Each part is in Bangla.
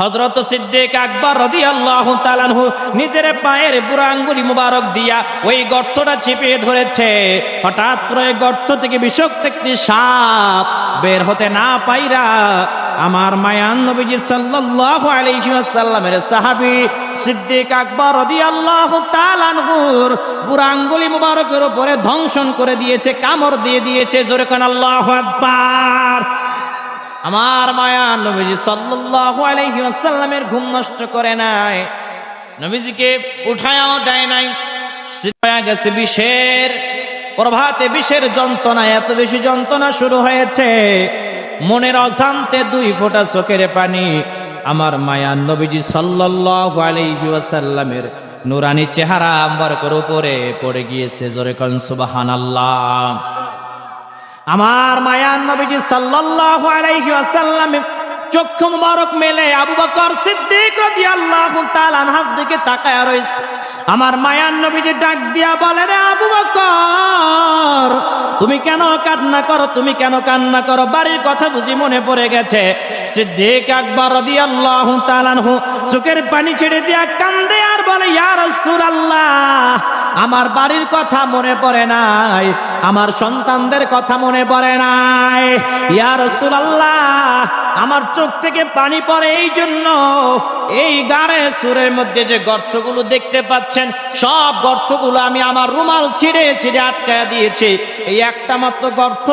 হজরত সিদ্দিক আকবর রদি আল্লাহ তালানহু নিজের পায়ের বুড়া আঙ্গুলি মুবারক দিয়া ওই গর্তটা চেপে ধরেছে। হঠাৎ করে গর্ত থেকে বিষক্ত একটি সাপ বের হতে না পাইরা আমার মায়ান নবীজি সাল্লাল্লাহু আলাইহি ওয়াসাল্লামের সাহাবী সিদ্দিক আকবর রাদিয়াল্লাহু তাআলা আনহুর বুড়া আঙ্গুলি মুবারকের উপরে ধ্বংসন করে দিয়েছে, কামড় দিয়ে দিয়েছে। জোরে কান আল্লাহু আকবার। আমার মায়া নবীজি সাল্লাল্লাহু আলাইহি ওয়াসাল্লামের ঘুম নষ্ট করে নাই। নবীজিকে উঠায়াও দেয় নাই। সিদ্ধ গেছে বিষের, প্রভাতে বিষের যন্ত্রণা এত বেশি যন্ত্রণা শুরু হয়েছে। মনের অশান্তে দুই ফোঁটা চোখের পানি আমার মায়া নবীজি সাল্লাল্লাহু আলাইহি ওয়াসাল্লামের নুরানি চেহারা আম্বারকর উপরে পড়ে গিয়েছে। জোরে কন সুবহানাল্লাহ। আমার মায়ান নবীজি সাল্লাল্লাহু আলাইহি ওয়াসাল্লাম চক্ষু মুবারক মেলে আবু বকর সিদ্দিক রাদিয়াল্লাহু তাআলা আনহার দিকে তাকায় রয়েছে। আমার মায়ান নবীজি ডাক দিয়া বলে, রে আবু বকর, তুমি কেন কান্না করো? তুমি কেন কান্না করো? বাড়ির কথা বুঝি মনে পড়ে গেছে। সিদ্দিক আকবর রাদিয়াল্লাহু তাআলা আনহু চোখের পানি ছেড়ে দিয়া কান্দে। বলে আমার বাড়ির কথা মনে পড়ে নাই, আমার সন্তানদের কথা মনে পড়ে নাই। ইয়া রাসূলুল্লাহ, আমার চোখ থেকে পানি পড়ে এই জন্য এই গাড়ে সুরের মধ্যে যে গর্তগুলো দেখতে পাচ্ছেন, সব গর্তগুলো আমি আমার রুমাল ছিঁড়ে ছিঁড়ে আটকায় দিয়েছি। এই একটা মাত্র গর্ত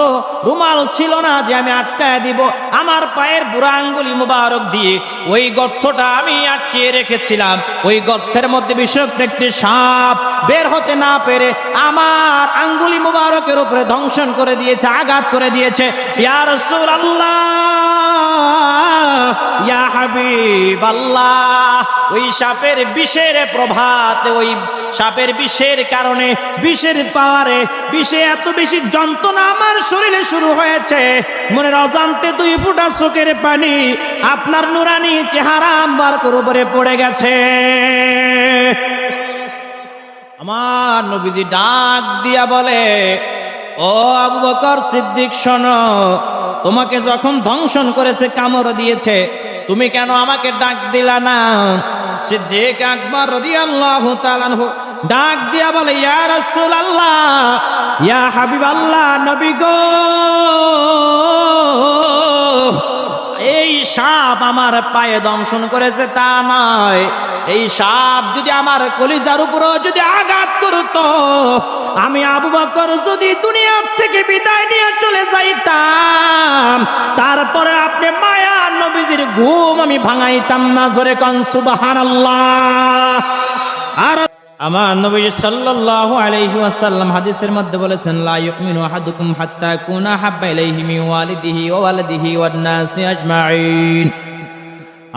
রুমাল ছিল না যে আমি আটকায় দিব। আমার পায়ের বুড়া আঙ্গুলি মুবারক দিয়ে ওই গর্তটা আমি আটকিয়ে রেখেছিলাম। ওই গর্তের মধ্যে বিষাক্ত একটি সাপ বের হতে না পেরে আমার আঙ্গুলি মুবারকের উপরে ধ্বংসন করে দিয়েছে, আঘাত করে দিয়েছে। ইয়া রাসূলুল্লাহ, ইয়া হাবিব আল্লাহ ওই সাপের বিষের প্রভাতে, ওই সাপের বিষের কারণে, বিষের পাওয়ারে, বিষে এত বেশি যন্ত্রণা আমার শরীরে শুরু হয়েছে। মনের অজান্তে দুই ফুটা চোখের পানি আপনার নুরানি চেহারা আম্বার উপরে পড়ে গেছে। আমার নবীজি ডাক দিয়া বলে, ও আবু বকর সিদ্দিক, শোনো, তোমাকে যখন ধ্বংসন করেছে, কামড় দিয়েছে, তুমি কেন আমাকে ডাক দিলা না? সিদ্দিক আকবর রাদিয়াল্লাহু তাআলা আনহু ডাক দিয়া বলে, ইয়া রাসূলুল্লাহ, ইয়া হাবিবাল্লাহ, নবী গো, এই সাপ আমার পায়ে দংশন করেছে তা নয়। এই সাপ যদি আমার কলিজার উপরও যদি আঘাত করত, আমি আবু বকর যদি দুনিয়ার থেকে বিদায় নিয়ে চলে যাইতাম, তারপরে আপনি মায়া নবীজির ঘুম আমি ভাঙাইতাম না, জোরে কন সুবহানাল্লাহ। আর আমার নবী সাল্লাল্লাহু আলাইহি ওয়াসাল্লাম হাদিসের মধ্যে বলেছেন, লা ইউমিনু আহাদুকুম হাত্তা কুনা হাব্বা ইলাইহি মিন ওয়ালিদিহি ওয়া ওয়ালাদিহি ওয়ান নাসি আজমাইন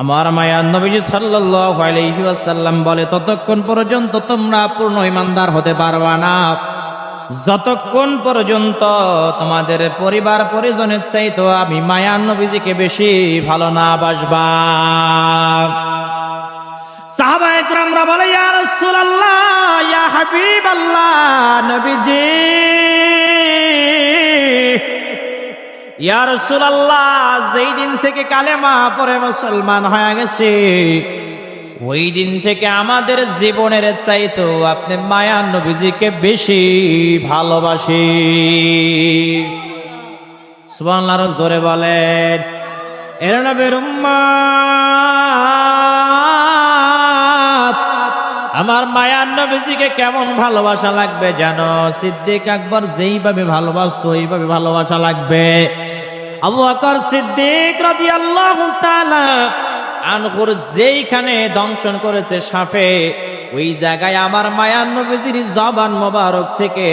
আমার মায়ার নবীজি সাল্লাল্লাহু আলাইহি ওয়াসাল্লাম বলে, ততক্ষণ পর্যন্ত তোমরা পূর্ণ ইমানদার হতে পারবা না। যতক্ষণ পর্যন্ত তোমাদের পরিবার পরিজনের চাইতো আমি মায়ার নবীজিকে বেশি ভালো না বাসবা। সাহাবা একরামরা বলে, ইয়া রাসূলুল্লাহ, ইয়া হাবিবাল্লাহ, নবীজি। ইয়া রাসূলুল্লাহ, যেই দিন থেকে কালেমা পড়ে মুসলমান হয়ে গেছে, ওই দিন থেকে আমাদের জীবনের চাইতো আপনি মায়া নবীজিকে বেশি ভালোবাসি। সুবহানাল্লাহ জোরে বলেন, এর নবীর উম্মাত আমার মায়ার নবীজিকে কেমন ভালোবাসা লাগবে জানো? সিদ্দিক আকবর যেইভাবে ভালোবাসতো, ওইভাবে ভালোবাসা লাগবে। আবু আকর সিদ্দিক রাদিয়াল্লাহু তাআলা আনহুর যেইখানে দংশন করেছে সাপে ওই জায়গায় আমার মায়ার নবীজির জবান মোবারক থেকে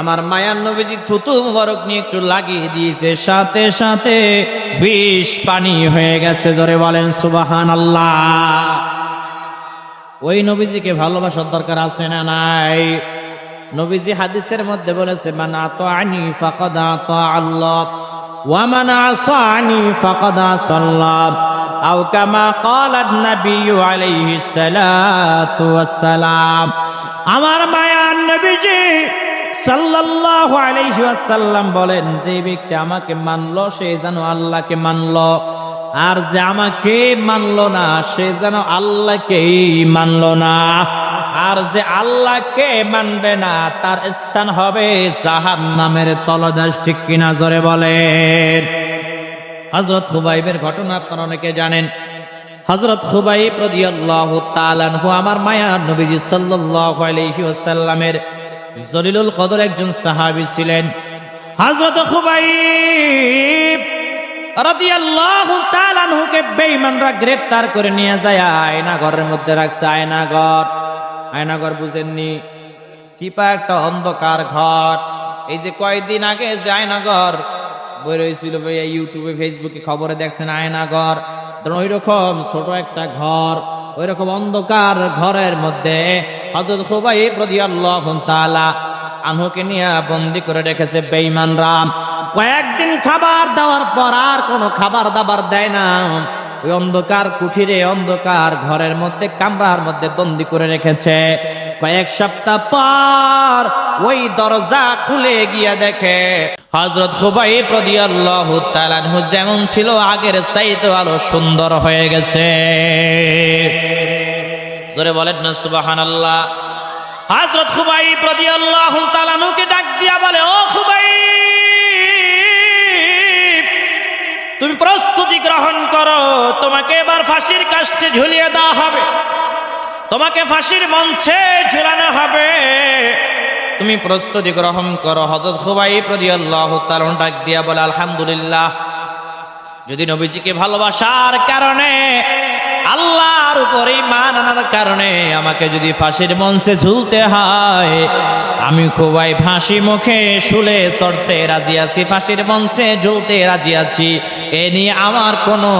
আমার মায়ার নবীজি থুতু মোবারক নিয়ে একটু লাগিয়ে দিয়েছে। সাথে সাথে বিষ পানি হয়ে গেছে, জোরে বলেন সুবাহান আল্লাহ ওই নবীজিকে ভালোবাসার দরকার আছে না নাই? নবীজি হাদিসের মধ্যে বলেছে, মান আতাআনি ফাকাদ আতা আল্লাহ, ওয়া মান আসানি ফাকাদ আসাল্লাহ। আও কামা ক্বালা নবী আলাইহিস সালাতু ওয়াস সালাম আমার মায়ার নবীজি সাল্লাল্লাহু আলাইহি ওয়াসাল্লাম বলেন, যে ব্যক্তি আমাকে মানলো, সে যেন আল্লাহকে মানলো। আর যে আমাকে মানলো না, সে যেন আল্লাহকেই মানল না। আর যে আল্লাহকে মানবে না, তার স্থান হবে জাহান নামের তলদাস ঠিক কিনা জোরে বলেন। হজরত খুবাইবের ঘটনা আপনারা অনেকে জানেন। হজরত খুবাইব রাদিয়াল্লাহু তাআলা আনহু, আমার মায়ার নবীজি সাল্লাল্লাহু আলাইহি ওয়াসাল্লামের জলিলুল কদর একজন সাহাবি ছিলেন। হজরত খুবাইব আনহুকে বেঈমানরা গ্রেফতার করে নিয়ে যায়। আয়না ঘরের মধ্যে রাখছে আয়না ঘর আয়না ঘর বুঝেননি? চিপা একটা অন্ধকার ঘর। এই যে কয়েকদিন আগে যে আয়না ঘর বই রয়েছিল ভাইয়া ইউটিউবে, ফেসবুকে খবরে দেখছেন আয়না ঘর ওই রকম ছোট একটা ঘর ওই রকম অন্ধকার ঘরের মধ্যে হজরত খুবাইব রাদিয়াল্লাহু তাআলা আনহুকে নিয়ে বন্দি করে রেখেছে বেঈমান রাম কয়েকদিন খাবার দেওয়ার পর আর কোনো খাবার দাবার দেয় না। ওই অন্ধকার কুঠিরে, অন্ধকার ঘরের মধ্যে, কামরার মধ্যে বন্দি করে রেখেছে। কয়েক সপ্তাহ পর ওই দরজা খুলে গিয়ে দেখে হজরত খুবাইব রাদিয়াল্লাহু তাআলা আনহু যেমন ছিল, আগের চাইতে আরও সুন্দর হয়ে গেছে। জোরে বলেন না, সুবহানাল্লাহ। হযরত খুবাইব রাদিয়াল্লাহু তাআলা তালানুকে ডাক দিয়া বলে, ও খুবাই তুমি প্রস্তুতি গ্রহণ করো। তোমাকে এবার ফাঁসির কাষ্টে ঝুলিয়ে দেওয়া হবে। তোমাকে ফাঁসির মঞ্চে ঝুলানো হবে। তুমি প্রস্তুতি গ্রহণ করো। হজরত খুবাইব রাদিয়াল্লাহু তাআলা ডাক দিয়া বলে, আলহামদুলিল্লাহ। যদি নবীজিকে ভালোবাসার কারণে আল্লাহর উপরে মান আনার কারণে আমাকে যদি ফাঁসির মঞ্চে ঝুলতে হয়, আমি খুবই ফাঁসি মুখে শুলে সরতে রাজি আছি, ফাঁসির মঞ্চে ঝুলতে রাজি আছি। এ নিয়ে আমার কোনো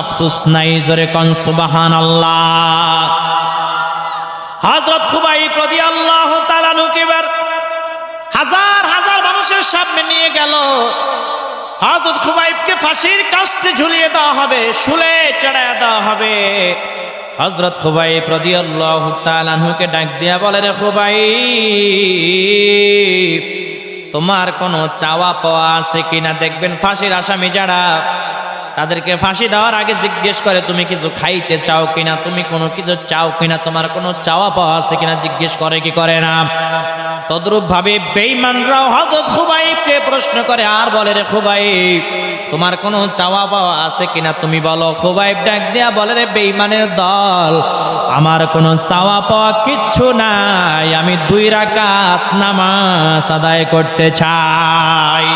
আফসোস নাই, জোরে কন সুবাহান আল্লাহ হজরত খুবাই প্রদি আল্লাহ তালানুকিবার হাজার হাজার মানুষের সামনে নিয়ে গেল। হজরত খুবাইবকে ফাঁসির কাস্টে ঝুলিয়ে দেওয়া হবে, শুলে চড়ায় দেওয়া হবে। হজরত খুবাই প্রদি আল্লাহ তালানহুকে ডাক দিয়া বলে, রে খুবাই তোমার কোনো চাওয়া পাওয়া আছে কিনা? দেখবেন ফাঁসির আসামি যারা, তাদেরকে ফাঁসি দেওয়ার আগে জিজ্ঞেস করে, তুমি কিছু খাইতে চাও কিনা? তুমি কোনো কিছু চাও কিনা? তোমার কোনো চাওয়া পাওয়া আছে কিনা? জিজ্ঞেস করে, কি করে না? তদ্রূপ ভাবে বেঈমানরাও হযরত খুবাইবকে প্রশ্ন করে, আর বলে রে খুবাইব, তোমার কোনো চাওয়া পাওয়া আছে কিনা? তুমি বলো, খুবাইব ডাক দেয়া বলে রে, বেঈমানের দল, আমার কোনো চাওয়া পাওয়া কিচ্ছু নাই, আমি দুই রাকাত নামাজ আদায় করতে চাই।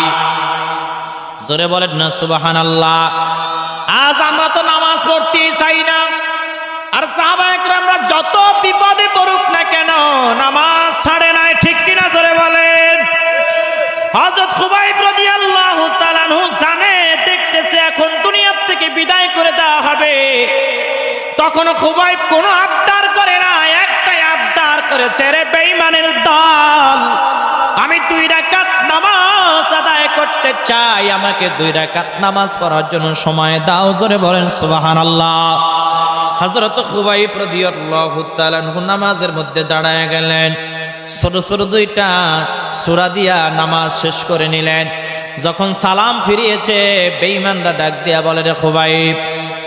জোরে বলেন না সুবাহান আল্লাহ আজ আমরা তো নামাজ পড়তেই চাই না। আর সাহাবা তখন খুবাইব, কোনো আবদার করে না একটাই আবদার করেছে রে বেঈমানের দল। আমি দুই রাকাত নামাজ আদায় করতে চাই, আমাকে দুই রাকাত নামাজ পড়ার জন্য সময় দাও, জোরে বলেন সুবহানাল্লাহ। হযরত খুবাইব রাদিয়াল্লাহু তাআলা নামাজের মধ্যে দাঁড়ায় গেলেন। ছোট ছোট দুইটা সূরা দিয়া নামাজ শেষ করে নিলেন। যখন সালাম ফিরিয়েছে, বেঈমানরা ডাক দিয়া বলে, রে খুবাইব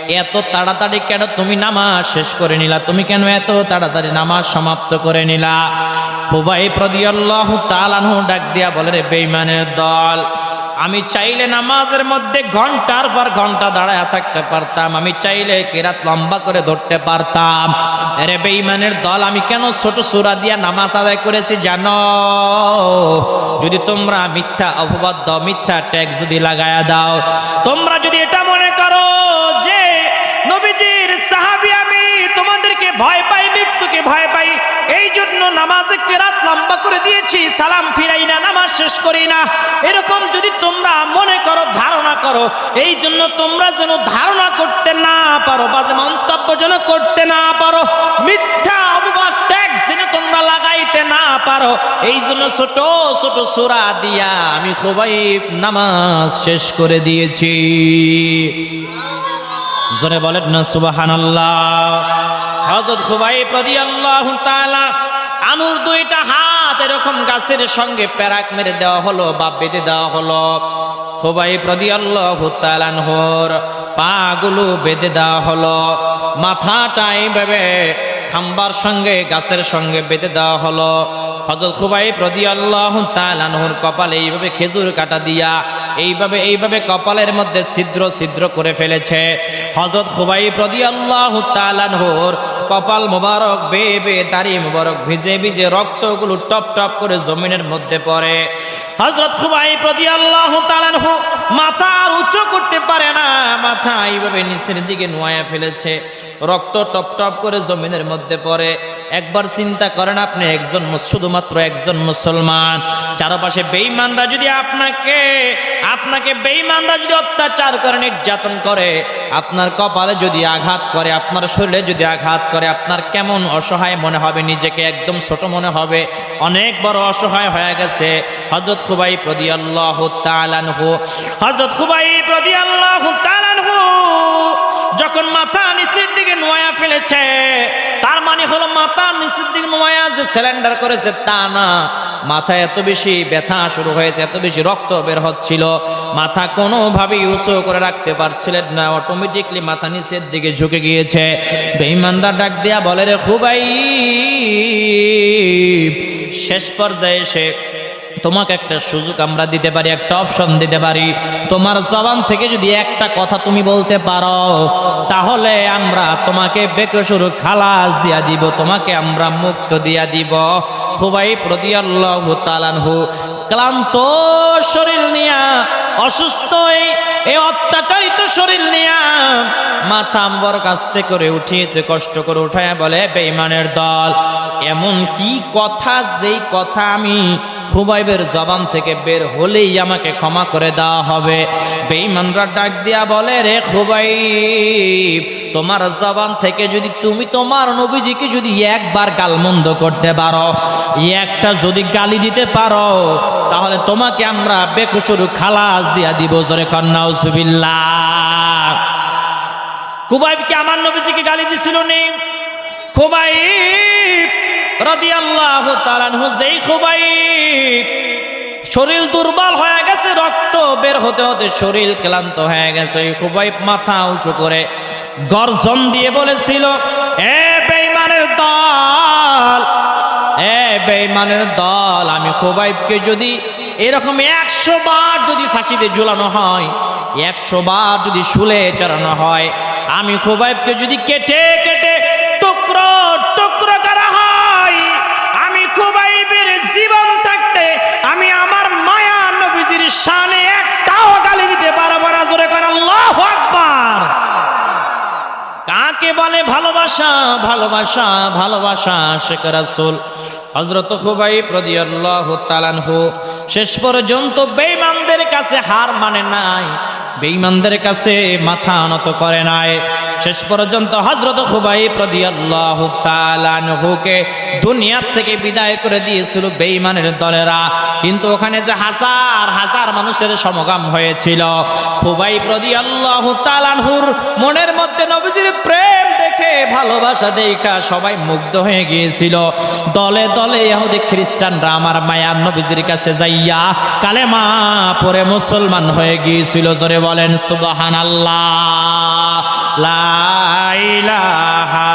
এত তাড়াতাড়ি কেন তুমি নামাজ শেষ করে নিলা? তুমি কেন এত তাড়াতাড়ি নামাজ সমাপ্ত করে নিলা? হুবাই প্রদিয়াল্লাহু তাআলাহু ডাক দিয়া বলে, রে বেঈমানের দল, আমি চাইলে নামাজের মধ্যে ঘণ্টার পর ঘণ্টা দাঁড়ায় থাকতে পারতাম। আমি চাইলে কেরাত লম্বা করে ধরতে পারতাম। রে বেঈমানের দল, আমি কেন ছোট সুরা দিয়া নামাজ আদায় করেছি জানো? যদি তোমরা মিথ্যা অপবাদ দাও, মিথ্যা ট্যাগ যদি লাগায়া দাও, তোমরা যদি এটা মনে করো যে নবীজির সাহাবী আমি, তোমাদেরকে ভয় পাই, মৃত্যুকে ভয় পাই। এই জন্য নামাজে কেরাত লম্বা করে দিয়েছি, সালাম ফিরাই না, নামাজ শেষ করি না। এরকম যদি তোমরা মনে করো, ধারণা করো, এই জন্য তোমরা যেন ধারণা করতে না পারো বা যে মন্তব্য যেন করতে না পারো, মিথ্যা অপবাদ ট্যাগ যেন তোমরা লাগাইতে না পারো। এই জন্য ছোট ছোট সুরা দিয়া আমি খুবই নামাজ শেষ করে দিয়েছি। জোরে বলেন না, সুবহানাল্লাহ। হযরত খুবাইব রাদিয়াল্লাহু তাআলা আনুর দুইটা হাত এরকম গাছের সঙ্গে প্যারাক মেরে দেওয়া হলো বা বেঁধে দেওয়া হলো। খুবাই প্রদি আল্লাহ তালানহর পাগুলো বেঁধে দেওয়া হলো। মাথাটা এইভাবে খাম্বার সঙ্গে, গাছের সঙ্গে বেঁধে দেওয়া হলো। হজরত খুবাই প্রদি আল্লাহ তালানহর কপালে এইভাবে খেজুর কাটা দিয়া এইভাবে এইভাবে কপালের মধ্যে ছিদ্র ছিদ্র করে ফেলেছে। হজরত খুবাই প্রদি আল্লাহ তালানহর কপাল মোবারক বে বে দাড়ি মোবারক ভিজে ভিজে রক্তগুলো টপ টপ করে জমিনের মধ্যে পড়ে। হজরত খুবাই প্রদি আল্লাহ তালানহু মাথা আর উঁচু করতে পারে না, মাথা এইভাবে নিচের দিকে নোয়া ফেলেছে, রক্ত টপ টপ করে জমিনের মধ্যে পড়ে। একবার চিন্তা করেন আপনি, একজন শুধুমাত্র একজন মুসলমান, চারপাশে বেঈমানরা যদি আপনাকে আপনাকে বেঈমানরা যদি অত্যাচার করে, নির্যাতন করে, আপনার কপালে যদি আঘাত করে, আপনার শরীরে যদি আঘাত করে, আপনার কেমন অসহায় মনে হবে, নিজেকে একদম ছোট মনে হবে। অনেক বড় অসহায় হয়ে গেছে। হজরত খুবাই প্রদি আল্লাহ তালানহু হজরত খুবাই প্রদি আল্লাহ তালানহু যখন মাথা নিচের দিকে নোয়া ফেলেছে, তার মানে হলো মাথা নিচের দিকে নোয়া যে সিলিন্ডার করেছে তা না। মাথা এত বেশি ব্যথা শুরু হয়েছে, এত বেশি রক্ত বের হচ্ছিল। মাথা কোনোভাবেই উঁচু করে রাখতে পারছিলেন না। অটোমেটিকলি মাথা নিচের দিকে ঝুঁকে গিয়েছে। বেঈমানরা ডাক দিয়া বলে, রে খুবাই শেষ পর্যায়ে এসে তোমাকে একটা সুযোগ আমরা দিতে পারি, একটা অপশন দিতে পারি। তোমার জবান থেকে যদি একটা কথা তুমি বলতে পারো, তাহলে আমরা তোমাকে বেকসুর খালাস দিয়া দিব, তোমাকে আমরা মুক্ত দিয়া দিব। খুবাই প্রতি আল্লাহ তালানহু ক্লান্ত শরীর নিয়া, অসুস্থ এই অত্যাচারিত শরীর নিয়া মাথা আম্বর কাস্তে করে উঠিয়েছে, কষ্ট করে উঠায় বলে বেইমানের দল, এমন কি কথা, যেই কথা আমি খুবাইবের জবান থেকে বের হলেই আমাকে ক্ষমা করে দেওয়া হবে। বেঈমানরা ডাক দিয়া বলে, রে খুবাই তোমার জবান থেকে যদি তুমি তোমার নবীজিকে যদি একবার গালমন্দ করতে পারো, একটা যদি গালি দিতে পারো, তাহলে তোমাকে আমরা বেকুসুর খালাস দিয়া দিব জোরে কন্যা সুবিল্লাহ খুবাইবকে আমার নবীজিকে গালি দিছিল নি? খুবাইব খুবাইব শরীর দুর্বল হয়ে গেছে, রক্ত বের হতে হতে শরীর ক্লান্ত হয়ে গেছে। এই খুবাইব মাথা উঁচু করে গর্জন দিয়ে বলেছিল, এ বেঈমানের দল, এ বেঈমানের দল, আমি খুবাইবকে যদি এরকম একশো বার যদি ফাঁসিতে ঝুলানো হয়, একশো বার যদি শুলে চড়ানো হয়, আমি খুবাইবকে যদি কেটে কাকে বলে ভালোবাসা ভালোবাসা ভালোবাসা শেখ রাসুল। হজরত খুবাই প্রদিয়াল্লাহ তালানহু শেষ পর্যন্ত বেইমানদের কাছে হার মানে নাই। বেঈমানদের কাছে মাথা নত করে নাই। শেষ পর্যন্ত হজরত খুবাই প্রদিয়াল্লাহু তালানহুকে দুনিয়ার থেকে বিদায় করে দিয়েছিল বেঈমানের দলেরা। কিন্তু ওখানে যে হাজার হাজার মানুষের সমগাম হয়েছিল। খুবাই প্রদিয়াল্লাহু তালানহুর মনের মধ্যে নবীজির প্রেম দেখে ভালোবাসা দেখা সবাই মুগ্ধ হয়ে গিয়েছিল। দলে দলে ইহুদি খ্রিস্টানরা আমার মায়ার নবীজির কাছে যাইয়া কালেমা পরে মুসলমান হয়ে গিয়েছিল। জোরে বলেন, সুবহানাল্লাহ, লা ইলাহা